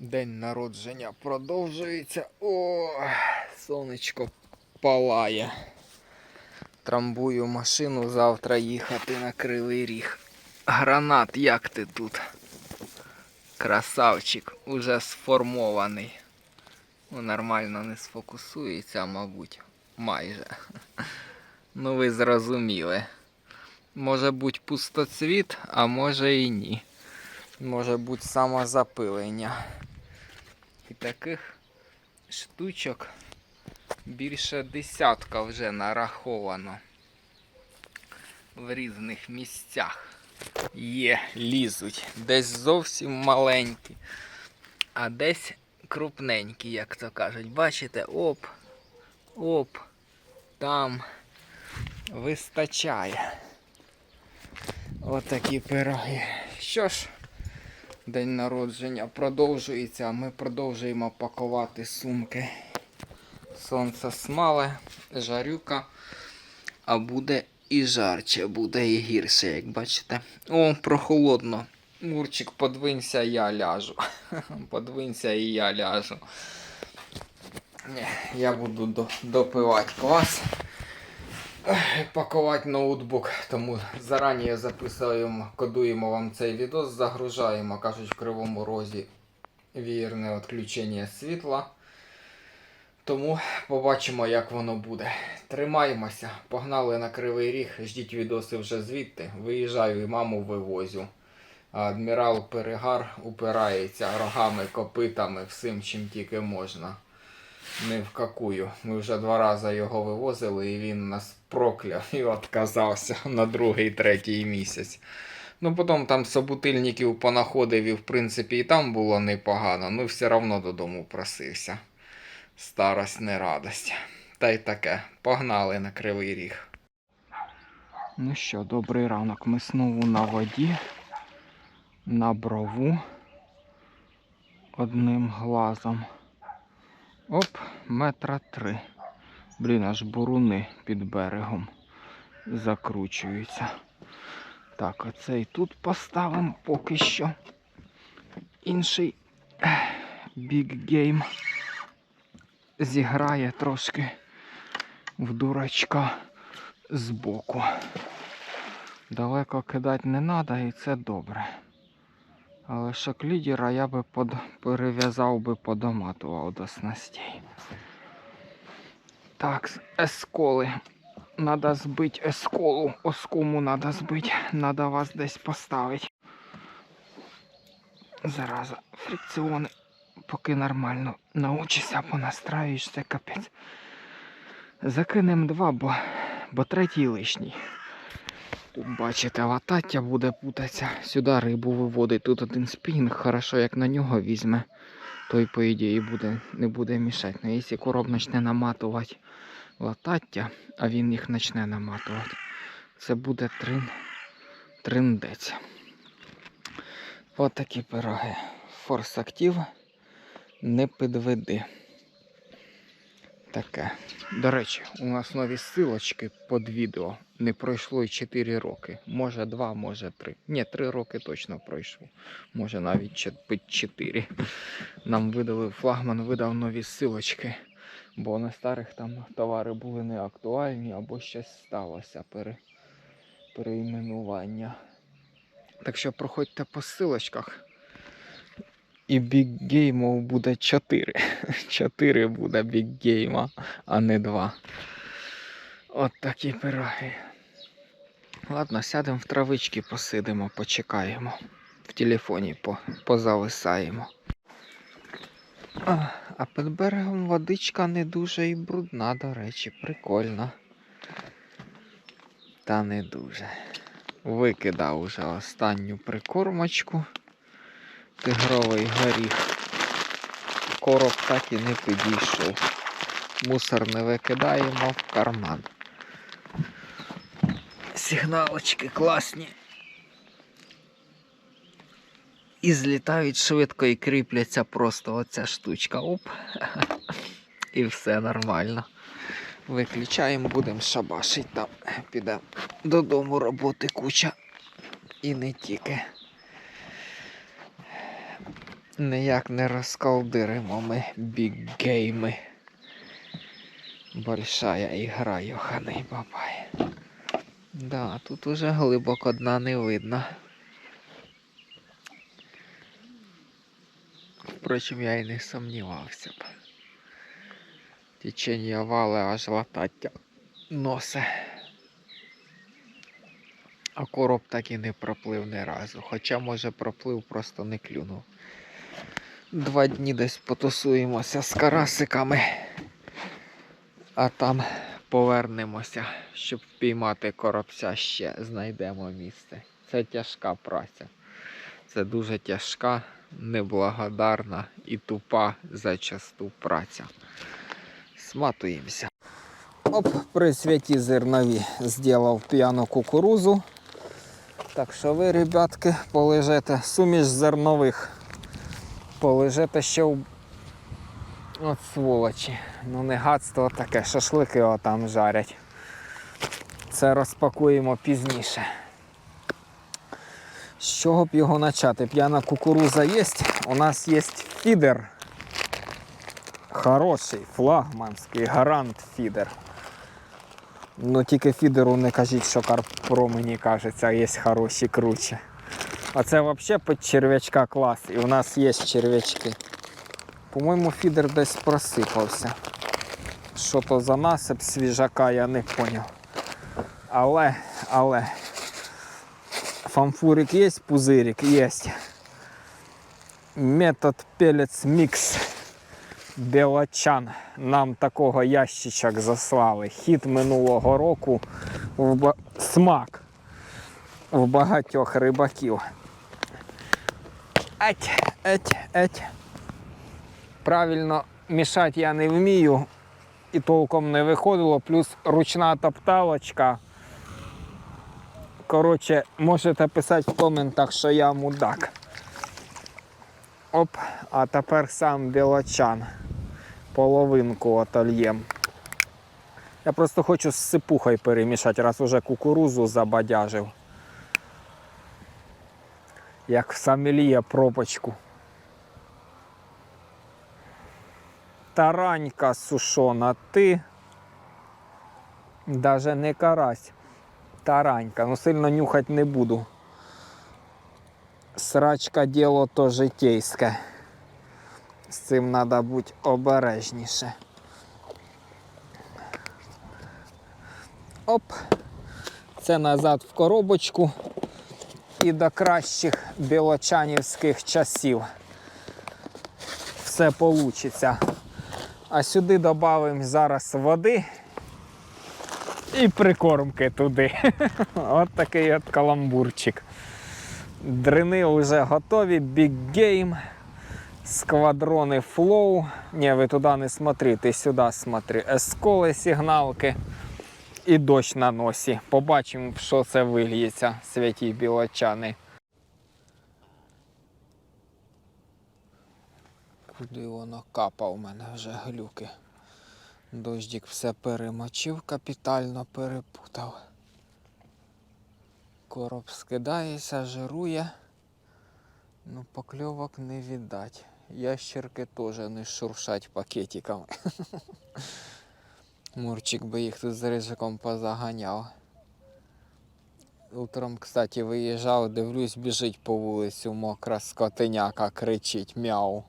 День народження продовжується. О, сонечко палає. Трамбую машину завтра їхати на кривий ріг. Гранат, як ти тут? Красавчик, уже сформований. Ну, нормально не сфокусується, мабуть. Майже. Ну, ви зрозуміли. Може бути пустоцвіт, а може і ні. Може бути самозапилення. Таких штучок більше десятка вже нараховано в різних місцях. Є, лізуть. Десь зовсім маленькі, а десь крупненькі, як то кажуть. Бачите, оп, оп, там вистачає. Отакі пироги. Що ж, день народження продовжується, ми продовжуємо пакувати сумки. Сонце смале, жарюка, а буде і жарче, буде і гірше, як бачите. О, прохолодно. Мурчик, подвинься, я ляжу. Подвинься і я ляжу. Ні, я буду допивати квас. Пакувати ноутбук, тому зарані записуємо, кодуємо вам цей відос, загружаємо, кажуть в кривому розі вірне відключення світла. Тому побачимо, як воно буде. Тримаємося, погнали на кривий ріг, ждіть відоси вже звідти. Виїжджаю і маму вивозю. Адмірал Перегар упирається рогами, копитами, всім, чим тільки можна. Не вкакую. Ми вже два рази його вивозили, і він нас прокляв і відказався на другий, третій місяць. Ну, потім там собутильників понаходив, і в принципі і там було непогано, ну все одно додому просився. Старость не радость. Та й таке. Погнали на кривий ріг. Ну що, добрий ранок. Ми знову на воді, на брову одним глазом. Оп, метра три. Блін, аж буруни під берегом закручуються. Так, оцей тут поставимо поки що. Інший Big Game зіграє трошки в дурачка збоку. Далеко кидати не треба і це добре. Але шок лідера я би перев'язав би подоматував до снастей. Так, есколи. Надо збити есколу. Оскому надо збити. Надо вас десь поставити. Зараза, фрикціони. Поки нормально научишся, понастраюєш, це капець. Закинем два, бо, бо третій лишній. Тут бачите, латаття буде путатися. Сюди рибу виводить. Тут один спінг, хорошо, як на нього візьме, той, по ідеї, буде, не буде мішати. Ну, якщо короб почне наматувати латаття, а він їх почне наматувати, це буде трин, триндець. От такі пироги. Форс актив не підведи. Таке. До речі, у нас нові силочки під відео. Не пройшло й 4 роки. Може 2, може 3. Ні, 3 роки точно пройшло. Може навіть під 4. Нам видали, флагман видав нові силочки. Бо на старих там товари були не актуальні або щось сталося пере, переіменування. Так що проходьте по силочках. І бікгеймов буде 4. 4 буде бікгейма, а не 2. От такі пироги. Ладно, сядемо в травички, посидимо, почекаємо. В телефоні по, позависаємо. А, а під берегом водичка не дуже і брудна, до речі, прикольно. Та не дуже. Викидав уже останню прикормочку. Тигровий горіх. Короб так і не підійшов. Мусор не викидаємо в карман. Сигналочки класні. І злітають швидко і кріпляться просто оця штучка. Оп. І все нормально. Виключаємо, будемо шабашить там. Підемо додому роботи куча. І не тільки. Ніяк не розколдиримо ми біггейми. Большая ігра, йоханий бабай. Да, тут уже глибоко дна не видно. Впрочем, я і не сумнівався б. Течення вали аж латаття носе. А короб так і не проплив ні разу. Хоча, може, проплив, просто не клюнув. Два дні десь потусуємося з карасиками, а там повернемося, щоб впіймати коробця ще знайдемо місце. Це тяжка праця. Це дуже тяжка, неблагодарна і тупа зачасту праця. Сматуємося. Оп, при святі зернові зробив п'яну кукурузу. Так що ви, ребятки, полежите суміш зернових. Полежите ще в От сволочі. Ну не гадство таке, шашлики отам жарять. Це розпакуємо пізніше. З чого б його почати? П'яна кукуруза є. У нас є фідер. Хороший, флагманський, гарант фідер. Ну тільки фідеру не кажіть, що Карпро мені кажеться, є хороші круче. А це взагалі під черв'ячка клас. І у нас є черв'ячки. По-моєму, фідер десь просипався. Що то за насип свіжака, я не поняв. Але, але. Фамфурик є, пузирик є. Метод пелець мікс. Білочан. Нам такого ящичок заслали. Хід минулого року в смак в багатьох рибаків. Еть, еть, еть. Правильно мішати я не вмію і толком не виходило, плюс ручна топталочка. Коротше, можете писати в коментах, що я мудак. Оп, а тепер сам білочан. Половинку отольєм. Я просто хочу з сипухою перемішати, раз уже кукурузу забадяжив. Як сомельє пробочку. Таранька сушона, ти. Даже не карась. Таранька. Ну сильно нюхати не буду. Срачка діло то житейське. З цим треба бути обережніше. Оп. Це назад в коробочку і до кращих білочанівських часів. Все вийде. А сюди додамо зараз води і прикормки туди. От такий от каламбурчик. Дрини вже готові, Big Game, сквадрони Flow. Ні, ви туди не смотри, ти сюди смотри. Есколи сигналки і дощ на носі. Побачимо, що це вильється, святі білочани. Куди воно капа у мене вже глюки. Дождик все перемочив, капітально перепутав. Короб скидається, жирує. Ну, покльовок не віддать. Ящерки теж не шуршать пакетиками. Мурчик би їх тут з рижиком позаганяв. Утром, кстати, виїжджав, дивлюсь, біжить по вулицю, мокра скотиняка кричить мяу.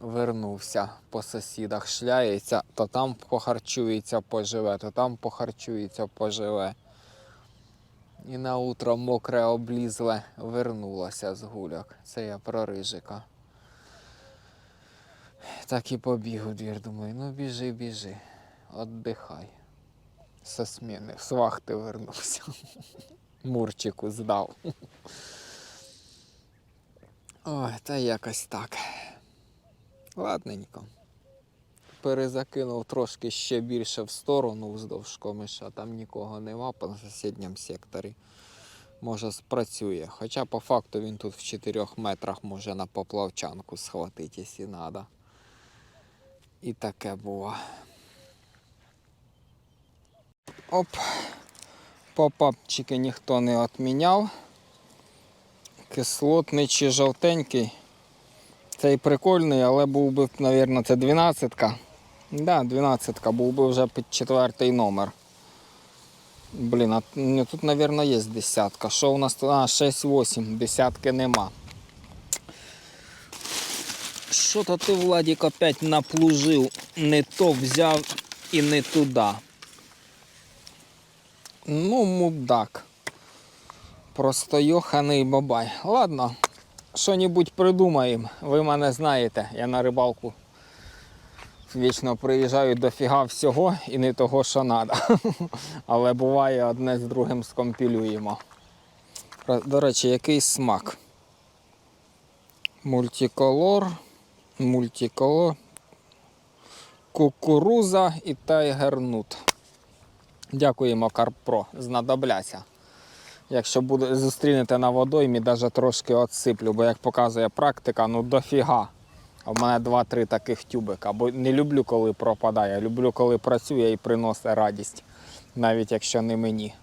Вернувся по сусідах, шляється, то там похарчується, поживе, то там похарчується, поживе. І на утро мокре облізле вернулося з гуляк. Це я про рижика. Так і побіг у двір, думаю, ну біжи, біжи, отдихай. Со сміни, з вернувся. Мурчику здав. Ой, та якось так. Ладненько. Перезакинув трошки ще більше в сторону вздовж комиша, там нікого нема по сусідньому секторі. Може спрацює. Хоча по факту він тут в 4 метрах може на поплавчанку схватити, якщо треба. І таке було. Оп. Попапчики ніхто не відміняв. Кислотний чи жовтенький. Цей прикольний, але був би, мабуть, це 12-ка. Да, 12-ка, був би вже під четвертий номер. Блін, а тут, мабуть, є десятка. Що у нас тут? А, 6-8, десятки нема. Що-то ти, Владик, опять наплужив, не то взяв і не туди. Ну, мудак. Просто йоханий бабай. Ладно, що-небудь придумаємо. Ви мене знаєте, я на рибалку вічно приїжджаю дофіга всього і не того, що треба. Але буває одне з другим скомпілюємо. До речі, який смак? Мультиколор, мультиколор, кукуруза і тайгернут. Дякуємо Карпро, знадобляться. Якщо буде, зустрінете на водоймі, навіть трошки отсиплю, бо як показує практика, ну дофіга. В мене 2-3 таких тюбика. Бо не люблю, коли пропадає. Люблю, коли працює і приносить радість, навіть якщо не мені.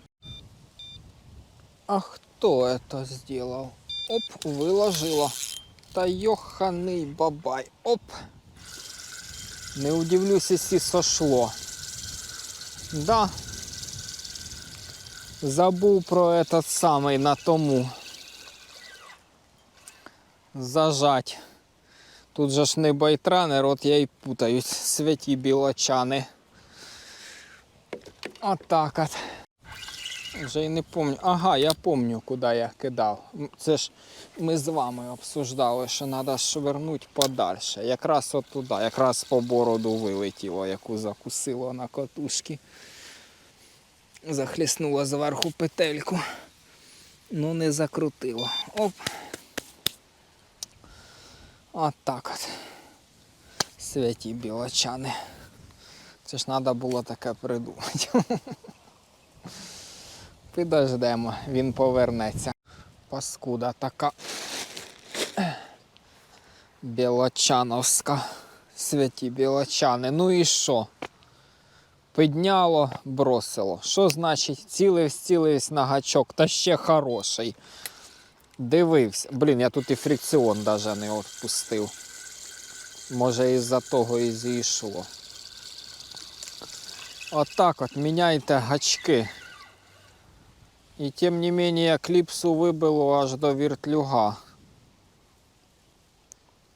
А хто це зробив? Оп, виложила. Та йоханий бабай. Оп. Не удивлюсь, якщо сошло. Да. Забув про этот самий на тому. Зажать. Тут же ж не байтранер, от я і путаюсь. Святі білочани. Отак от. Вже й не пам'ятаю. Ага, я пам'ятаю, куди я кидав. Це ж ми з вами обсуждали, що треба швернути подальше. Якраз от туди, якраз по бороду вилетіло, яку закусило на катушки. Захліснуло зверху петельку. Ну не закрутило. Оп. От так от. Святі білочани. Це ж треба було таке придумати. Підождемо, він повернеться. Паскуда така. Білочановська. Святі білочани. Ну і що? Підняло, бросило. Що значить цілився, цілився на гачок, та ще хороший. Дивився. Блін, я тут і фрикціон навіть не відпустив. Може із-за того і зійшло. Отак от, міняйте гачки. І тим не менее кліпсу вибило аж до віртлюга.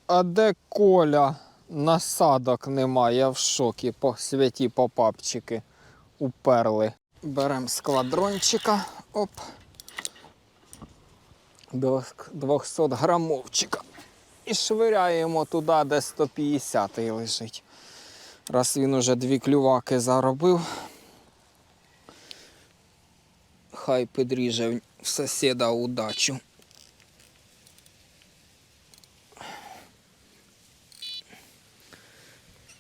А де Коля? Насадок немає, в шокі по святі попапчики уперли. Беремо складрончика. Оп. До 200 грамовчика. І швиряємо туди, де 150 лежить. Раз він уже дві клюваки заробив. Хай підріже в сусіда удачу.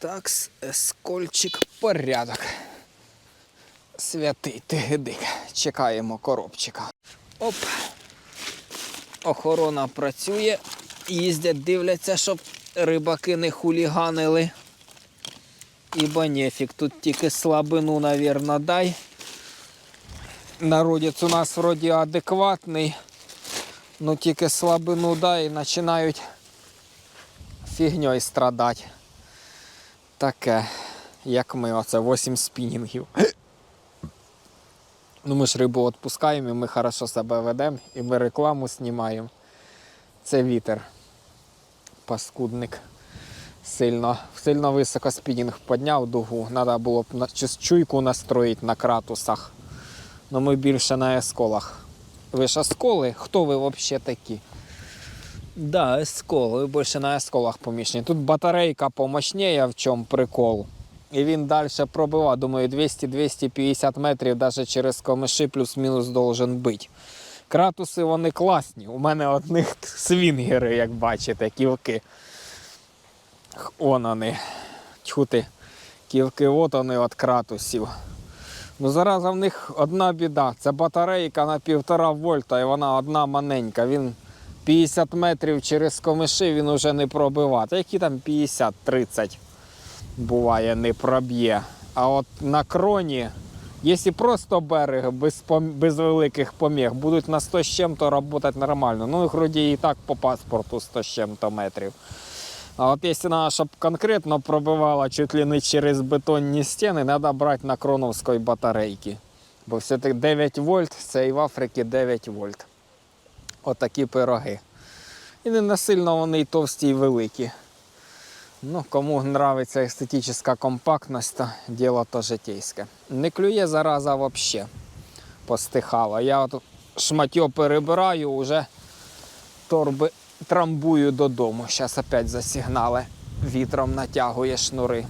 Так, ескольчик, порядок. Святий тигидик. Чекаємо коробчика. Оп. Охорона працює. Їздять, дивляться, щоб рибаки не хуліганили. Ібо нефік, тут тільки слабину, навірно, дай. Народець у нас вроді адекватний. Ну тільки слабину дай і починають фігньою страдати. Таке, як ми, оце 8 спінінгів. Ну ми ж рибу відпускаємо, і ми хорошо себе ведемо, і ми рекламу знімаємо. Це вітер. Паскудник. Сильно, сильно високо спінінг підняв дугу. Треба було б на- чуйку настроїти на кратусах. Ну ми більше на есколах. Ви ж есколи? Хто ви взагалі такі? Да, есколи. Ви більше на есколах поміщені. Тут батарейка помощніє, в чому прикол. І він далі пробивав. Думаю, 200-250 метрів навіть через комиші плюс-мінус должен бути. Кратуси вони класні. У мене одних свінгери, як бачите, ківки. Х, Он вони. Тьху ти. Ківки, от вони від кратусів. Ну зараз в них одна біда. Це батарейка на півтора вольта і вона одна маленька. Він 50 метрів через комиші він уже не пробивати. Які там 50-30 буває, не проб'є. А от на кроні Якщо просто берег без, без великих поміг, будуть на 100 з чим-то працювати нормально. Ну, їх вроді і так по паспорту 100 з чим-то метрів. А от якщо треба, щоб конкретно пробивала чуть ли не через бетонні стіни, треба брати на кроновської батарейки. Бо все-таки 9 вольт, це і в Африці 9 вольт. Отакі пироги. І не насильно вони й товсті і великі. Ну, кому нравиться естетична компактність, то діло то житейське. Не клює зараза взагалі. Постихала. Я от шматьо перебираю, вже торби трамбую додому. Зараз опять засігнали. Вітром натягує шнури.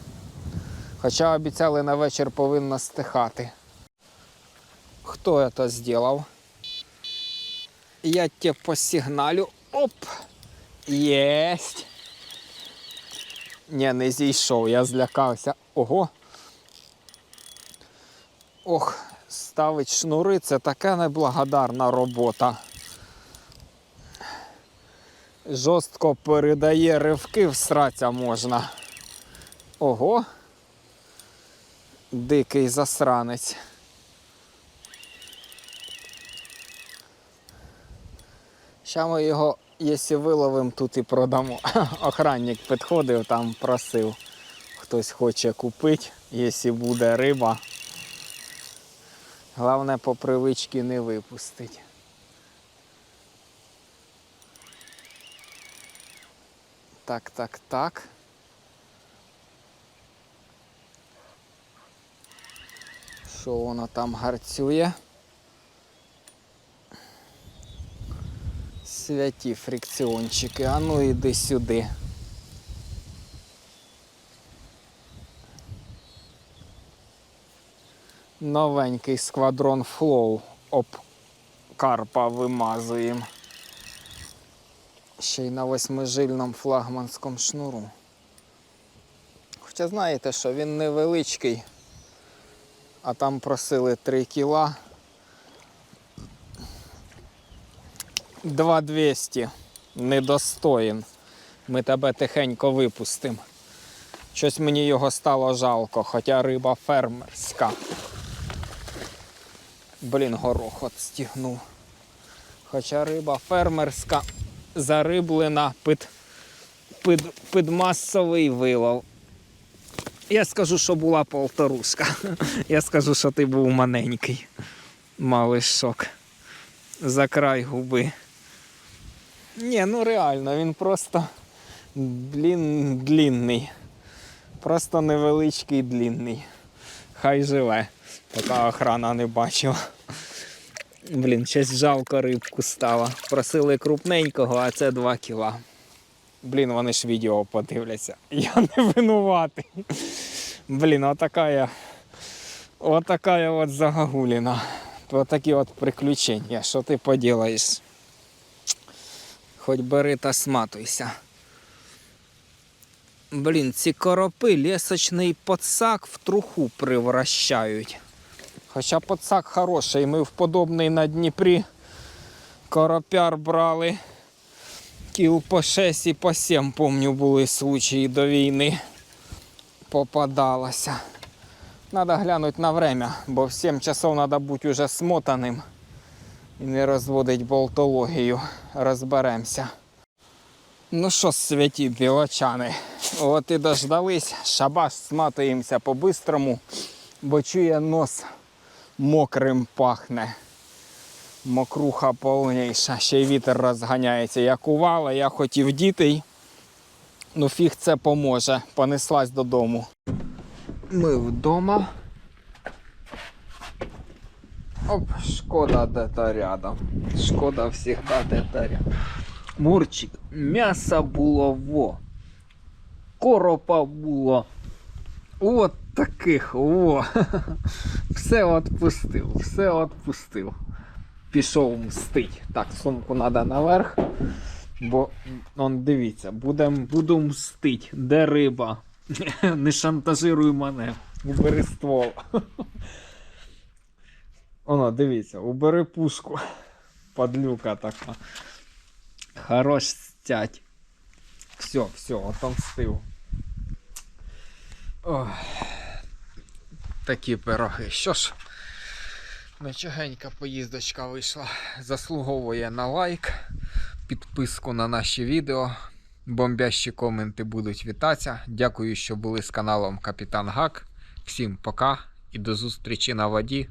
Хоча обіцяли на вечір повинно стихати. Хто це зробив? Я тебе посигналю. Оп! Єсть! Ні, не зійшов, я злякався. Ого. Ох, ставить шнури це така неблагодарна робота. Жорстко передає ривки, всраться можна. Ого. Дикий засранець. Ща ми його, якщо виловимо, тут і продамо. Охранник підходив, там просив. Хтось хоче купити, якщо буде риба. Головне по привичці не випустити. Так, так, так. Що воно там гарцює? Святі фрикціончики. А ну іди сюди. Новенький сквадрон Flow об карпа вимазуємо. Ще й на восьмижильному флагманському шнуру. Хоча знаєте, що він невеличкий, а там просили 3 кіла. 2200 недостоїн. Ми тебе тихенько випустимо. Щось мені його стало жалко, хоча риба фермерська. Блін, горох стігнув. Хоча риба фермерська, зариблена під, під, під масовий вилов. Я скажу, що була полторушка. Я скажу, що ти був маленький. Малий шок. За край губи. Ні, ну реально, він просто длін, длінний. Просто невеличкий длінний. Хай живе, поки охрана не бачила. Блін, щось жалко рибку стало. Просили крупненького, а це 2 кіла. Блін, вони ж відео подивляться. Я не винуватий. Блін, отака я. Отака я от загагуліна. Отакі от приключення. Що ти поділаєш? Хоч бери та сматуйся. Блін, ці коропи лісочний подсак в труху превращають. Хоча подсак хороший, ми в подобний на Дніпрі коропяр брали. Кіл по 6 і по 7, помню, були случаї до війни. Попадалося. Надо глянути на время, бо в 7 часов треба бути уже смотаним і не розводить болтологію. Розберемося. Ну що, святі білочани, от і дождались, шабаш сматуємося по-бистрому, бо чує нос мокрим пахне. Мокруха повніша, ще й вітер розганяється. Як увала, я хотів дітей. Ну фіг це поможе. Понеслась додому. Ми вдома. Оп, шкода де-то рядом. Шкода всегда де-то рядом. Мурчик, м'яса було во. Коропа було. От таких, во. Все отпустив, все отпустив. Пішов мстить. Так, сумку треба наверх. Бо он дивіться, будем, буду мстить. Де риба? Не шантажируй мене. Убери ствол. Оно, дивіться, убери пушку. Падлюка така. Хорош стять. Все, все, отомстив. Ой. Такі пироги. Що ж, Нечагенька поїздочка вийшла. Заслуговує на лайк, підписку на наші відео. Бомбящі коменти будуть вітатися. Дякую, що були з каналом Капітан Гак. Всім пока і до зустрічі на воді.